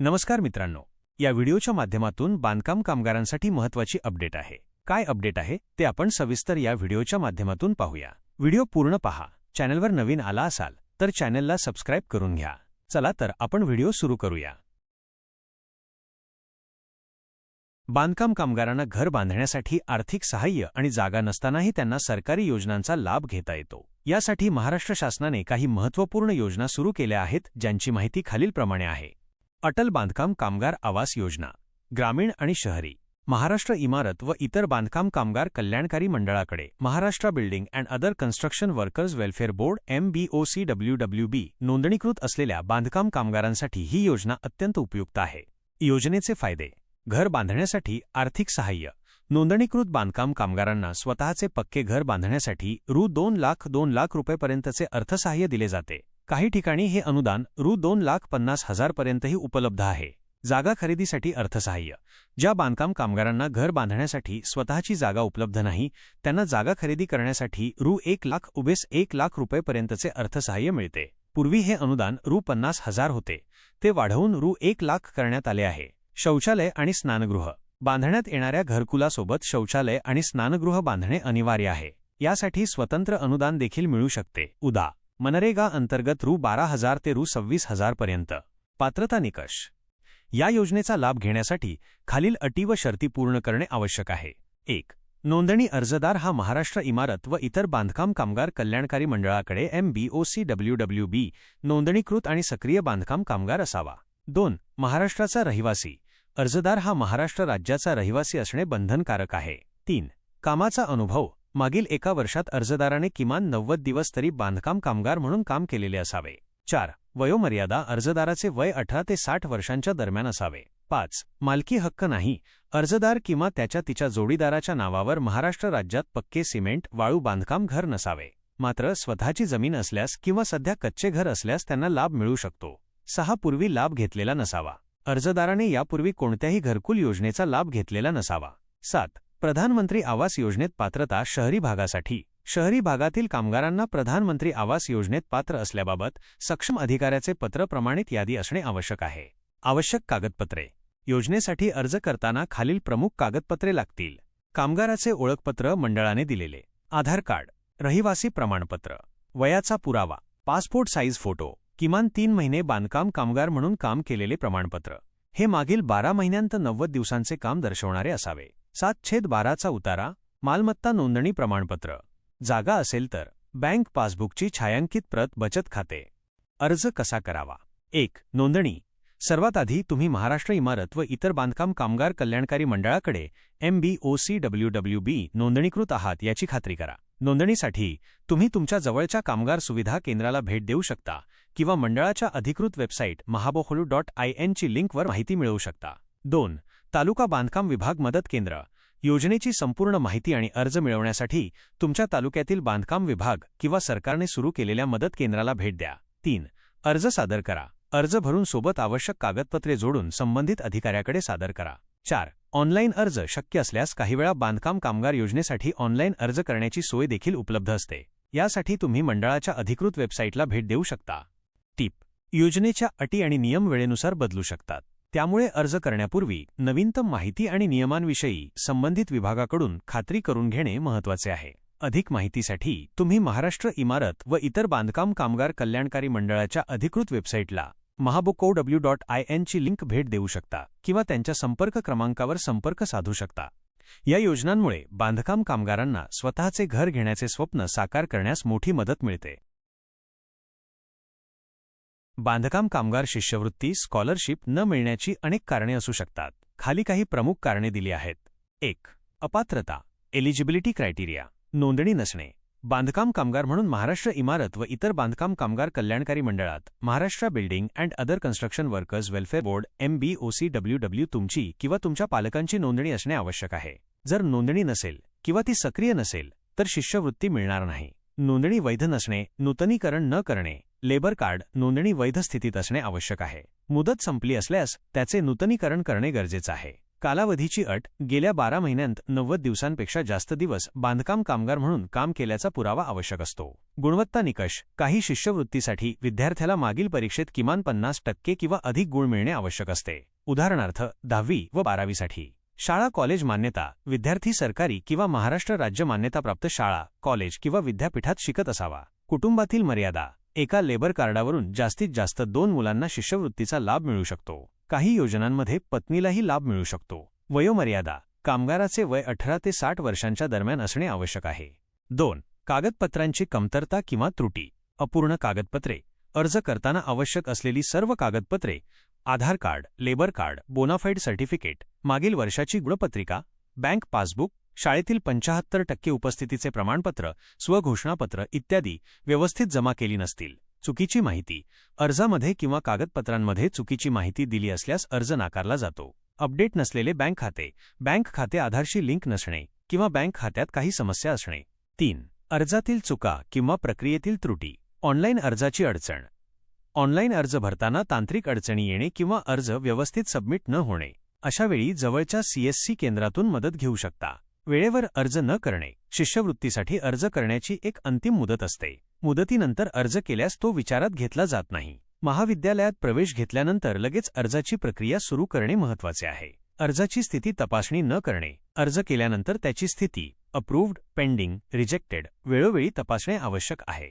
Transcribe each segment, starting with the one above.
नमस्कार मित्रांनो. या व्हिडिओच्या माध्यमातून बांधकाम कामगारांसाठी महत्वाची अपडेट आहे. काय अपडेट आहे ते आपण सविस्तर या व्हिडिओच्या माध्यमातून पाहूया. व्हिडिओ पूर्ण पहा. चॅनलवर नवीन आला असाल तर चॅनलला सबस्क्राईब करून घ्या. चला तर आपण व्हिडिओ सुरू करूया. बांधकाम कामगारांना घर बांधण्यासाठी आर्थिक सहाय्य आणि जागा नसतानाही त्यांना सरकारी योजनांचा लाभ घेता येतो. यासाठी महाराष्ट्र शासनाने काही महत्त्वपूर्ण योजना सुरू केल्या आहेत ज्यांची माहिती खालीलप्रमाणे आहे. अटल बांधकाम कामगार आवास योजना ग्रामीण आणि शहरी महाराष्ट्र इमारत व इतर बांधकाम कामगार कल्याणकारी मंडळाकडे Maharashtra building and other construction workers welfare board MBOCWWB नोंदणीकृत असलेल्या बांधकाम कामगारांसाठी ही योजना अत्यंत उपयुक्त आहे. योजनेचे फायदे घर बांधण्यासाठी आर्थिक सहाय्य नोंदणीकृत बांधकाम कामगारांना स्वतःचे पक्के घर बांधण्यासाठी रु दोन लाख दोन लाख रुपयेपर्यंतचे अर्थसहाय्य दिले जाते. काही ठिकाणी हे अनुदान रु. दोन लाख पन्नास हजारपर्यंतही उपलब्ध आहे. जागा खरेदीसाठी अर्थसहाय्य. ज्या बांधकाम कामगारांना घर बांधण्यासाठी स्वतःची जागा उपलब्ध नाही त्यांना जागा खरेदी करण्यासाठी रु. एक लाख उभेस एक लाख रुपयेपर्यंतचे अर्थसहाय्य मिळते. पूर्वी हे अनुदान रु. पन्नास हजार होते. ते वाढवून रु. एक लाख करण्यात आले आहे. शौचालय आणि स्नानगृह. बांधण्यात येणाऱ्या घरकुलासोबत शौचालय आणि स्नानगृह बांधणे अनिवार्य आहे. यासाठी स्वतंत्र अनुदान देखील मिळू शकते. उदा. मनरेगा अंतर्गत रु बारा हजार ते रु सव्वीस हजारपर्यंत पात्रता निकष. या योजनेचा लाभ घेण्यासाठी खालील अटी व शर्ती पूर्ण करणे आवश्यक आहे. एक नोंदणी अर्जदार हा महाराष्ट्र इमारत व इतर बांधकाम कामगार कल्याणकारी मंडळाकडे एमबीओसीडब्ल्यूडब्ल्यूबी नोंदणीकृत आणि सक्रिय बांधकाम कामगार असावा. दोन महाराष्ट्राचा रहिवासी. अर्जदार हा महाराष्ट्र राज्याचा रहिवासी असणे बंधनकारक आहे. तीन कामाचा अनुभव मागील एका वर्षात अर्जदाराने किमान नव्वद दिवस तरी बांधकाम कामगार म्हणून काम केलेले असावे. चार वयोमर्यादा अर्जदाराचे वय अठरा ते साठ वर्षांच्या दरम्यान असावे. पाच मालकी हक्क नाही. अर्जदार किंवा त्याच्या तिच्या जोडीदाराच्या नावावर महाराष्ट्र राज्यात पक्के सिमेंट वाळू बांधकाम घर नसावे. मात्र स्वतःची जमीन असल्यास किंवा सध्या कच्चे घर असल्यास त्यांना लाभ मिळू शकतो. सहा पूर्वी लाभ घेतलेला नसावा. अर्जदाराने यापूर्वी कोणत्याही घरकुल योजनेचा लाभ घेतलेला नसावा. सात प्रधानमंत्री आवास योजनेत पात्रता शहरी भागासाठी. शहरी भागातील कामगारांना प्रधानमंत्री आवास योजनेत पात्र असल्याबाबत सक्षम अधिकाऱ्याचे पत्र प्रमाणित यादी असणे आवश्यक आहे. आवश्यक कागदपत्रे. योजनेसाठी अर्ज करताना खालील प्रमुख कागदपत्रे लागतील. कामगाराचे ओळखपत्र मंडळाने दिलेले. आधार कार्ड. रहिवासी प्रमाणपत्र. वयाचा पुरावा. Passport size photo. किमान तीन महिने बांधकाम कामगार म्हणून काम केलेले प्रमाणपत्र. हे मागील बारा महिन्यांत नव्वद दिवसांचे काम दर्शवणारे असावे. सात छेद बाराचा उतारा मालमत्ता नोंदणी प्रमाणपत्र. जागा असेल तर बँक पासबुकची छायांकित प्रत बचत खाते. अर्ज कसा करावा? एक नोंदणी. सर्वात आधी तुम्ही महाराष्ट्र इमारत व इतर बांधकाम कामगार कल्याणकारी मंडळाकडे एमबीओसीडब्ल्यूडब्ल्यूबी नोंदणीकृत आहात याची खात्री करा. नोंदणीसाठी तुम्ही तुमच्या जवळच्या कामगार सुविधा केंद्राला भेट देऊ शकता किंवा मंडळाच्या अधिकृत वेबसाईट महाबोहोलू डॉट आय एनची लिंकवर माहिती मिळवू शकता. दोन तालुका बांधकाम विभाग मदत केंद्र. योजनेची संपूर्ण माहिती आणि अर्ज मिळवण्यासाठी तुमच्या तालुक्यातील बांधकाम विभाग किंवा सरकारने सुरू केलेल्या मदत केंद्राला भेट द्या. तीन अर्ज सादर करा. अर्ज भरून सोबत आवश्यक कागदपत्रे जोडून संबंधित अधिकाऱ्याकडे सादर करा. चार ऑनलाईन अर्ज शक्य असल्यास काही वेळा बांधकाम कामगार योजनेसाठी ऑनलाईन अर्ज करण्याची सोय देखील उपलब्ध असते. यासाठी तुम्ही मंडळाच्या अधिकृत वेबसाईटला भेट देऊ शकता. टीप योजनेच्या अटी आणि नियम वेळेनुसार बदलू शकतात. त्यामुळे अर्ज करण्यापूर्वी नवीनतम माहिती आणि नियमांविषयी संबंधित विभागाकडून खात्री करून घेणे महत्त्वाचे आहे. अधिक माहितीसाठी तुम्ही महाराष्ट्र इमारत व इतर बांधकाम कामगार कल्याणकारी मंडळाच्या अधिकृत वेबसाईटला महाबुको डब्ल्यू डॉट आय एनची लिंक भेट देऊ शकता किंवा त्यांच्या संपर्क क्रमांकावर संपर्क साधू शकता. या योजनांमुळे बांधकाम कामगारांना स्वतःचे घर घेण्याचे स्वप्न साकार करण्यास मोठी मदत मिळते. बांधकाम कामगार शिष्यवृत्ती स्कॉलरशिप न मिळण्याची अनेक कारणे असू शकतात. खाली काही प्रमुख कारणे दिली आहेत. एक अपात्रता. एलिजिबिलिटी क्रायटेरिया नोंदणी नसणे. बांधकाम कामगार म्हणून महाराष्ट्र इमारत व इतर बांधकाम कामगार कल्याणकारी मंडळात Maharashtra building and other construction workers welfare board MBOCWW तुमची किंवा तुमच्या पालकांची नोंदणी असणे आवश्यक आहे. जर नोंदणी नसेल किंवा ती सक्रिय नसेल तर शिष्यवृत्ती मिळणार नाही. नोंदणी वैध नसणे नूतनीकरण न करणे. लेबर कार्ड नोंदणी वैध स्थितीत असणे आवश्यक आहे. मुदत संपली असल्यास त्याचे नूतनीकरण करणे गरजेचं आहे. कालावधीची अट गेल्या बारा महिन्यांत नव्वद दिवसांपेक्षा जास्त दिवस बांधकाम कामगार म्हणून काम केल्याचा पुरावा आवश्यक असतो. गुणवत्ता निकष काही शिष्यवृत्तीसाठी विद्यार्थ्याला मागील परीक्षेत किमान पन्नास टक्के किंवा अधिक गुण मिळणे आवश्यक असते. उदाहरणार्थ दहावी व बारावीसाठी. शाळा कॉलेज मान्यता विद्यार्थी सरकारी किंवा महाराष्ट्र राज्य मान्यताप्राप्त शाळा कॉलेज किंवा विद्यापीठात शिकत असावा. कुटुंबातील मर्यादा एका लेबर कार्डावरून जास्तीत जास्त दोन मुलांना शिष्यवृत्तीचा लाभ मिळू शकतो. काही योजनांमध्ये पत्नीलाही लाभ मिळू शकतो. वयोमर्यादा कामगाराचे वय अठरा ते साठ वर्षांच्या दरम्यान असणे आवश्यक आहे. दोन कागदपत्रांची कमतरता किंवा त्रुटी. अपूर्ण कागदपत्रे. अर्ज करताना आवश्यक असलेली सर्व कागदपत्रे. Aadhaar card labour card bonafide certificate मागील वर्षाची गुणपत्रिका बँक पासबुक शाळेतील पंचाहत्तर टक्के उपस्थितीचे प्रमाणपत्र स्वघोषणापत्र इत्यादी व्यवस्थित जमा केली नसतील. चुकीची माहिती. अर्जामध्ये किंवा कागदपत्रांमध्ये चुकीची माहिती दिली असल्यास अर्ज नाकारला जातो. अपडेट नसलेले बँक खाते. बँक खाते आधारशी लिंक नसणे किंवा बँक खात्यात काही समस्या असणे. तीन. अर्जातील चुका किंवा प्रक्रियेतील त्रुटी. ऑनलाईन अर्जाची अडचण. ऑनलाईन अर्ज भरताना तांत्रिक अडचणी येणे किंवा अर्ज व्यवस्थित सबमिट न होणे. अशावेळी जवळच्या सीएससी केंद्रातून मदत घेऊ शकता. वेळेवर अर्ज न करणे. शिष्यवृत्तीसाठी अर्ज करण्याची एक अंतिम मुदत असते. मुदतीनंतर अर्ज केल्यास तो विचारात घेतला जात नाही. महाविद्यालयात प्रवेश घेतल्यानंतर लगेच अर्जाची प्रक्रिया सुरू करणे महत्त्वाचे आहे. अर्जाची स्थिती तपासणी न करणे. अर्ज केल्यानंतर त्याची स्थिती अप्रूव्ड पेंडिंग रिजेक्टेड वेळोवेळी तपासणे आवश्यक आहे.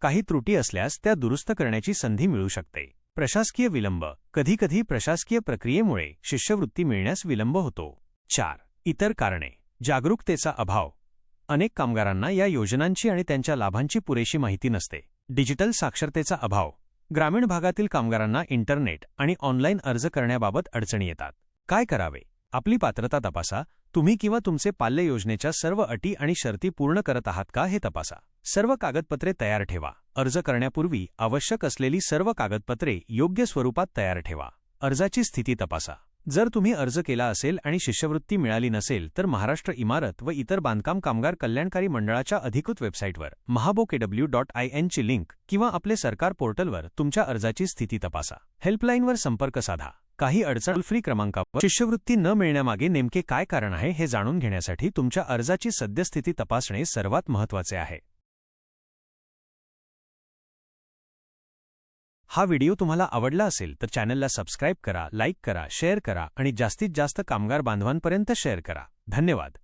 काही त्रुटी असल्यास त्या दुरुस्त करण्याची संधी मिळू शकते. प्रशासकीय विलंब. कधीकधी प्रशासकीय प्रक्रियेमुळे शिष्यवृत्ती मिळण्यास विलंब होतो. चार. इतर कारणे. जागरूकतेचा अभाव. अनेक कामगारांना या योजनांची आणि त्यांच्या लाभांची पुरेशी माहिती नसते. डिजिटल साक्षरतेचा अभाव. ग्रामीण भागातील कामगारांना इंटरनेट आणि ऑनलाईन अर्ज करण्याबाबत अडचणी येतात. काय करावे? आपली पात्रता तपासा. तुम्ही किंवा तुमचे पाल्य योजनेच्या सर्व अटी आणि शर्ती पूर्ण करत आहात का हे तपासा. सर्व कागदपत्रे तयार ठेवा. अर्ज करण्यापूर्वी आवश्यक असलेली सर्व कागदपत्रे योग्य स्वरूपात तयार ठेवा. अर्जाची स्थिती तपासा. जर तुम्ही अर्ज केला असेल आणि शिष्यवृत्ती मिळाली नसेल तर महाराष्ट्र इमारत व इतर बांधकाम कामगार कल्याणकारी मंडळाच्या अधिकृत वेबसाईटवर महाबोकेडब्ल्यू डॉट आय एनची लिंक किंवा आपले सरकार पोर्टलवर तुमच्या अर्जाची स्थिती तपासा. हेल्पलाईनवर संपर्क साधा. काही अडचण फ्री क्रमांकावर शिष्यवृत्ती न मिळण्यामागे नेमके काय कारण आहे हे जाणून घेण्यासाठी तुमच्या अर्जाची सद्यस्थिती तपासणे सर्वात महत्त्वाचे आहे. हा व्हिडिओ तुम्हाला आवडला असेल तर चॅनलला सबस्क्राईब करा लाईक करा शेअर करा आणि जास्तीत जास्त कामगार बांधवांपर्यंत शेअर करा. धन्यवाद.